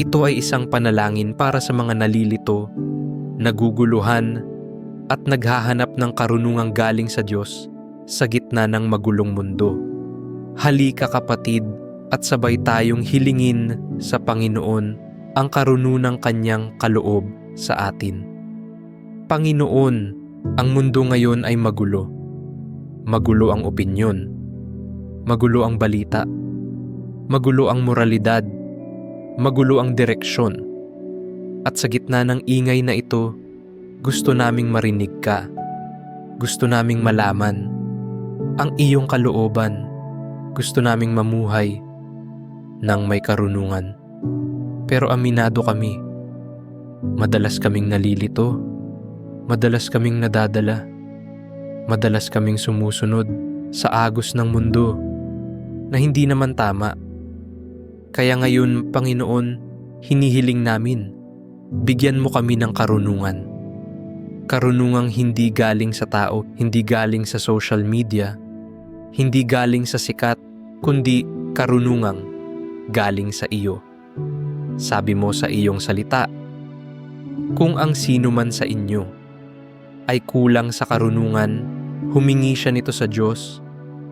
Ito ay isang panalangin para sa mga nalilito, naguguluhan, at naghahanap ng karunungang galing sa Diyos sa gitna ng magulong mundo. Halika kapatid at sabay tayong hilingin sa Panginoon ang karununang kanyang kaloob sa atin. Panginoon, ang mundo ngayon ay magulo. Magulo ang opinyon. Magulo ang balita. Magulo ang moralidad. Magulo ang direksyon. At sa gitna ng ingay na ito, gusto naming marinig ka. Gusto naming malaman ang iyong kalooban. Gusto naming mamuhay ng may karunungan. Pero aminado kami. Madalas kaming nalilito. Madalas kaming nadadala. Madalas kaming sumusunod sa agos ng mundo na hindi naman tama. Kaya ngayon, Panginoon, hinihiling namin, bigyan mo kami ng karunungan. Karunungang hindi galing sa tao, hindi galing sa social media, hindi galing sa sikat, kundi karunungang galing sa iyo. Sabi mo sa iyong salita, kung ang sino man sa inyo ay kulang sa karunungan, humingi siya nito sa Diyos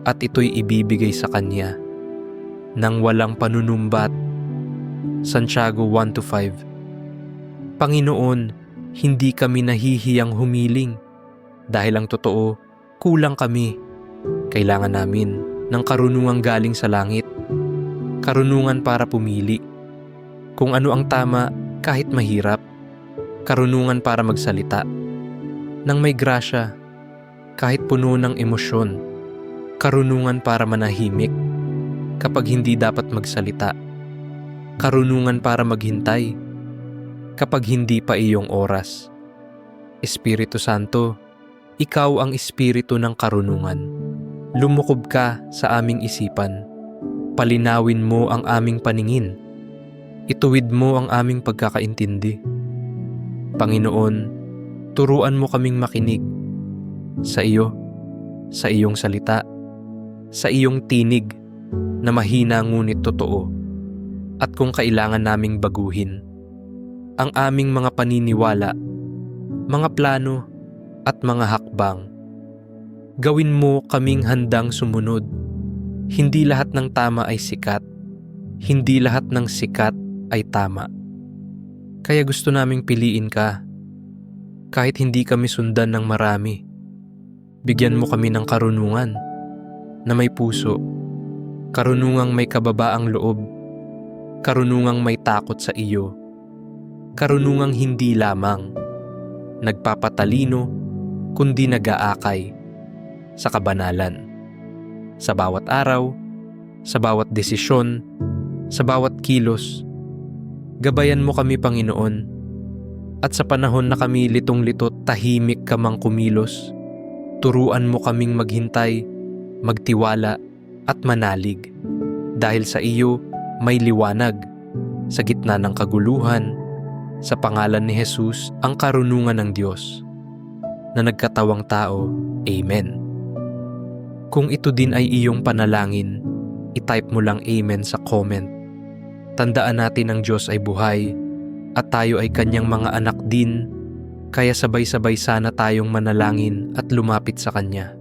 at ito'y ibibigay sa Kanya nang walang panunumbat. Santiago 1-5 Panginoon, hindi kami nahihiyang humiling dahil ang totoo, kulang kami. Kailangan namin ng karunungang galing sa langit. Karunungan para pumili. Kung ano ang tama kahit mahirap. Karunungan para magsalita. Nang may grasya, kahit puno ng emosyon. Karunungan para manahimik kapag hindi dapat magsalita. Karunungan para maghintay kapag hindi pa iyong oras. Espiritu Santo, ikaw ang espiritu ng karunungan. Lumukob ka sa aming isipan. Palinawin mo ang aming paningin. Ituwid mo ang aming pagkakaintindi. Panginoon, turuan mo kaming makinig sa iyo, sa iyong salita, sa iyong tinig na mahina ngunit totoo. At kung kailangan naming baguhin, ang aming mga paniniwala, mga plano at mga hakbang. Gawin mo kaming handang sumunod. Hindi lahat ng tama ay sikat. Hindi lahat ng sikat ay tama. Kaya gusto naming piliin ka. Kahit hindi kami sundan ng marami. Bigyan mo kami ng karunungan na may puso. Karunungang may kababaang loob. Karunungang may takot sa iyo karunungang hindi lamang nagpapatalino kundi nag-aakay sa kabanalan. Sa bawat araw, sa bawat desisyon, sa bawat kilos, gabayan mo kami Panginoon. At sa panahon na kami litong-lito tahimik ka mang kumilos, turuan mo kaming maghintay, magtiwala at manalig. Dahil sa iyo may liwanag sa gitna ng kaguluhan, sa pangalan ni Jesus ang karunungan ng Diyos na nagkatawang tao. Amen. Kung ito din ay iyong panalangin, itype mo lang Amen sa comment. Tandaan natin ang Diyos ay buhay at tayo ay kanyang mga anak din, kaya sabay-sabay sana tayong manalangin at lumapit sa Kanya.